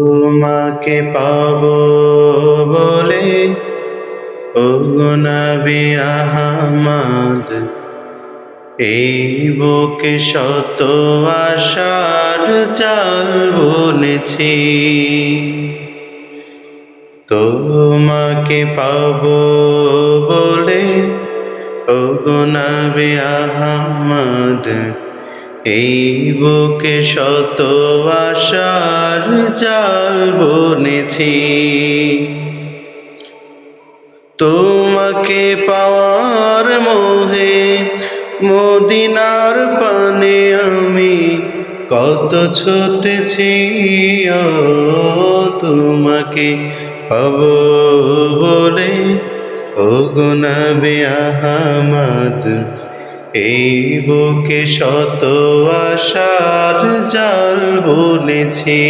তোমাকে পাব বলে, ও নবী আহমদ, এই বুকে শত আশার জাল বুনেছি তোমাকে পাব বলে, ও নবী আহমদ, এই বুকে শত জাল বুনেছি। তোমাকে পাওয়ার মোহে মদিনার পানে আমি কত ছুটেছি তোমাকে পাব বলে ও গুনাবে আহমদ। এই বুকে শত আশার জাল বুনেছি।